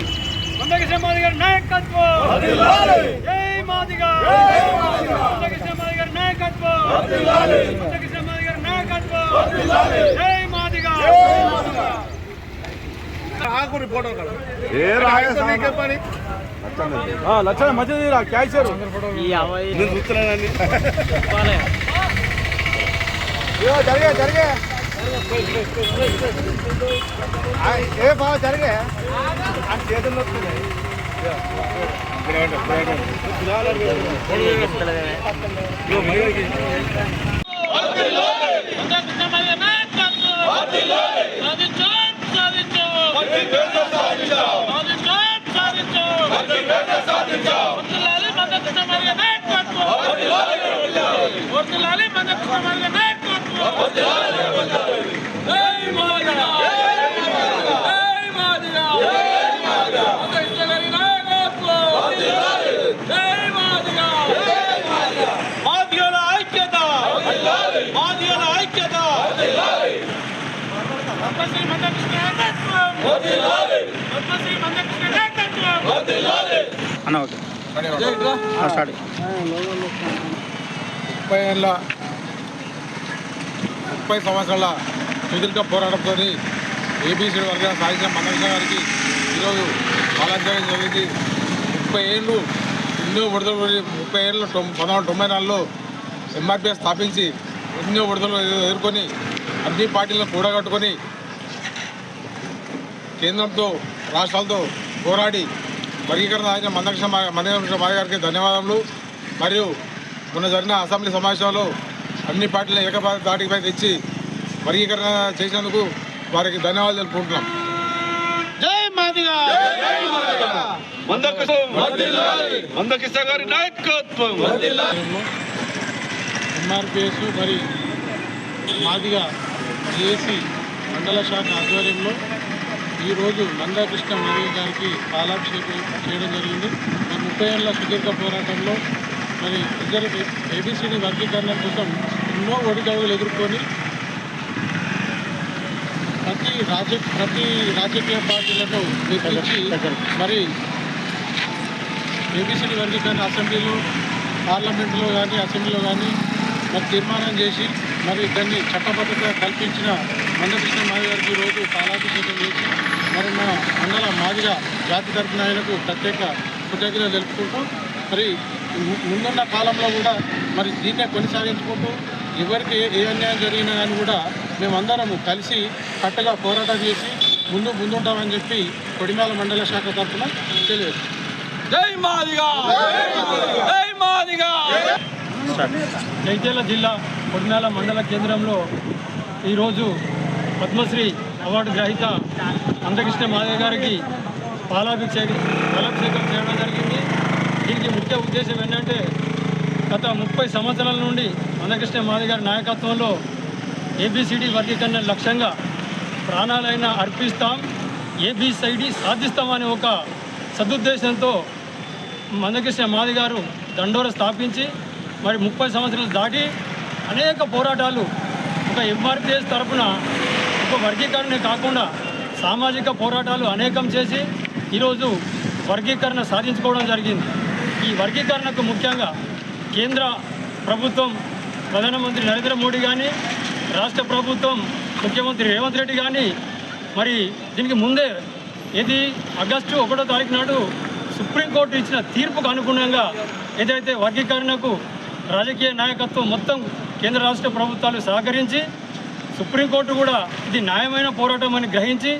చేస్తున్నాం కొండకృష్ణ మాది గారి నాయకత్వం. జై మాదిగా కొండకృష్ణ మాది గారి నాయకత్వం. కొండకృష్ణ మాది గారి నాయకత్వం. జై మాదిగా ఆకు రిపోర్టర్ ఏ రాయసనికే పని లక్షణ మధ్యదిరా క్యాషర్ నేను చూస్తున్నానండి జరిగే జరిగే. ఏ బాగా జరిగే ఆ చేతుల్లో వస్తున్నాయి ముద్దకృష్ణ మాదిగ నాయకత్వం సాధించు సాధించు సాధించు వర్ధిల్లాలి మందకృష్ణ మాదిగ నాయకత్వం వర్ధిల్లాలి మందకృష్ణ మాదిగ నాయకత్వం జై మాదిగ జై మాదిగ మందకృష్ణ గారి నాయకత్వం జై మాదిగ మాదిగల ఐక్యత మాదిగల ఐక్యత పద్మశ్రీ మందకృష్ణ నాయకత్వం పద్మశ్రీ మందకృష్ణ నాయకత్వం అన్న ఓకే. ముప్పై ఏళ్ళ ముప్పై సంవత్సరాల సుదీర్ఘ పోరాటంతో ఏబీసీ వర్గం సాధించిన మందకృష్ణ గారికి ఈరోజు బాలాంజలి జరిగింది. ముప్పై ఏళ్ళు ఎన్నో విడుదల ముప్పై ఏళ్ళు పంతొమ్మిది వందల తొంభై నాలుగులో ఎంఆర్పిఎస్ స్థాపించి ఎన్నో విడుదల ఎదుర్కొని అన్ని పార్టీలను కూడగట్టుకొని కేంద్రంతో రాష్ట్రాలతో పోరాడి వర్గీకరణ ఆయన మందకృష్ణ మందకృష్ణ మాయ గారికి ధన్యవాదములు. మరియు మొన్న జరిగిన అసెంబ్లీ సమావేశంలో అన్ని పార్టీల ఏకపాత దాటిపై తెచ్చి వర్గీకరణ చేసినందుకు వారికి ధన్యవాదాలు తెలుపుకుంటున్నాం. జై మాదిగ! మందకృష్ణ! గారి నాయకత్వం! ఎంఆర్పిఎస్ మరి మాదిగా జేఏసీ మండల శాఖ ఆధ్వర్యంలో ఈరోజు నందకృష్ణ మాదిగ గారికి పాలాభిషేకం చేయడం జరిగింది. మరి ముప్పై ఏళ్ళ సుదీర్ఘ పోరాటంలో మరి ఇద్దరు ఏబిసిడి వర్గీకరణ కోసం ఎన్నో ఒడిదడుగులు ఎదుర్కొని ప్రతి రాజ ప్రతి రాజకీయ పార్టీలను నిర్మించి మరి ఏబిసిడి వర్గీకరణ అసెంబ్లీలో పార్లమెంట్లో కానీ అసెంబ్లీలో కానీ మరి తీర్మానం చేసి మరి దాన్ని చట్టబద్ధత కల్పించిన మందకృష్ణ మాది గారికి ఈరోజు పాలాభిషేకం చేసి మరి మా మండల మాదిగా జాతి తరపున ఆయనకు ప్రత్యేక కృతజ్ఞతలు తెలుపుకుంటూ మరి ము- ముందున్న కాలంలో కూడా మరి దీన్నే కొనసాగించుకుంటూ ఎవరికి ఏ- అన్యాయం జరిగినా కానీ కూడా మేమందరము కలిసి కట్టగా పోరాటం చేసి ముందు ముందుంటామని చెప్పి కొడిమాల మండల శాఖ తరఫున తెలియదు జై మాదిగా! జై మాదిగా! జగిత్యాల జిల్లా పొడినాల మండల కేంద్రంలో ఈరోజు పద్మశ్రీ అవార్డు గ్రహీత అందకృష్ణ మాదయ్య గారికి పాలాభిషేకం పాలాభిషేకం చేయడం జరిగింది. దీనికి ముఖ్య ఉద్దేశం ఏంటంటే గత ముప్పై సంవత్సరాల నుండి అంధకృష్ణ మాదయ్య గారి నాయకత్వంలో ఏబిసిడి వర్గీకరణ లక్ష్యంగా ప్రాణాలైనా అర్పిస్తాం ఏబిసిడి సాధిస్తామనే ఒక సదుద్దేశంతో మందకృష్ణ మాది గారు దండోర స్థాపించి మరి ముప్పై సంవత్సరాలు దాటి అనేక పోరాటాలు ఒక ఎంఆర్పిఎస్ తరపున ఒక వర్గీకరణ కాకుండా సామాజిక పోరాటాలు అనేకం చేసి ఈరోజు వర్గీకరణ సాధించుకోవడం జరిగింది. ఈ వర్గీకరణకు ముఖ్యంగా కేంద్ర ప్రభుత్వం ప్రధానమంత్రి నరేంద్ర మోడీ కానీ రాష్ట్ర ప్రభుత్వం ముఖ్యమంత్రి రేవంత్ రెడ్డి కానీ మరి దీనికి ముందే ఇది ఆగస్టు ఒకటో తారీఖు నాడు సుప్రీంకోర్టు ఇచ్చిన తీర్పుకు అనుగుణంగా ఏదైతే వర్గీకరణకు రాజకీయ నాయకత్వం మొత్తం కేంద్ర రాష్ట్ర ప్రభుత్వాలు సహకరించి సుప్రీంకోర్టు కూడా ఇది న్యాయమైన పోరాటం అని గ్రహించి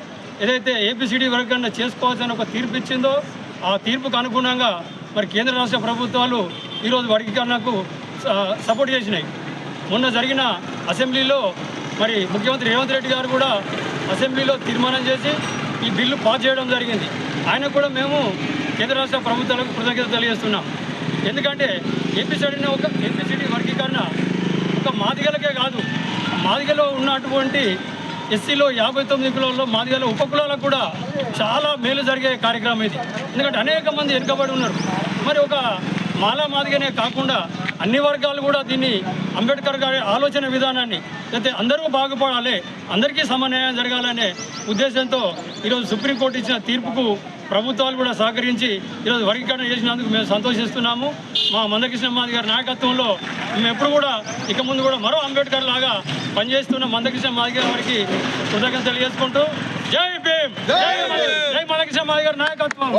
ఏదైతే ఏపీసీడీ వర్గీకరణ చేసుకోవాల్సిన ఒక తీర్పు ఇచ్చిందో ఆ తీర్పుకు అనుగుణంగా మరి కేంద్ర రాష్ట్ర ప్రభుత్వాలు ఈరోజు వర్గీకరణకు సపోర్ట్ చేసినాయి. మొన్న జరిగిన అసెంబ్లీలో మరి ముఖ్యమంత్రి రేవంత్ రెడ్డి గారు కూడా అసెంబ్లీలో తీర్మానం చేసి ఈ బిల్లు పాస్ చేయడం జరిగింది. ఆయన కూడా మేము కేంద్ర రాష్ట్ర ప్రభుత్వాలకు కృతజ్ఞత తెలియజేస్తున్నాం. ఎందుకంటే ఎంపీసీడీ ఒక ఎంపీసీడీ వర్గీకరణ ఒక మాదిగలకే కాదు. మాదిగలో ఉన్నటువంటి ఎస్సీలో యాభై తొమ్మిది కులాల్లో మాదిగల ఉపకులాలకు కూడా చాలా మేలు జరిగే కార్యక్రమం ఇది. ఎందుకంటే అనేక మంది వెనుకబడి ఉన్నారు. మరి ఒక మాలా మాదిగనే కాకుండా అన్ని వర్గాలు కూడా దీన్ని అంబేద్కర్ గారి ఆలోచన విధానాన్ని అయితే అందరూ బాగుపడాలి అందరికీ సమన్వయం జరగాలనే ఉద్దేశంతో ఈరోజు సుప్రీంకోర్టు ఇచ్చిన తీర్పుకు ప్రభుత్వాలు కూడా సహకరించి ఈరోజు వర్గీకరణ చేసినందుకు మేము సంతోషిస్తున్నాము. మా మందకృష్ణ మాది గారి నాయకత్వంలో మేము ఎప్పుడు కూడా ఇక ముందు కూడా మరో అంబేద్కర్ లాగా పనిచేస్తున్న మందకృష్ణ మాది గారి వారికి కృతజ్ఞత తెలియజేసుకుంటూ జై భీమ్! జై మందకృష్ణ మాది గారి నాయకత్వం!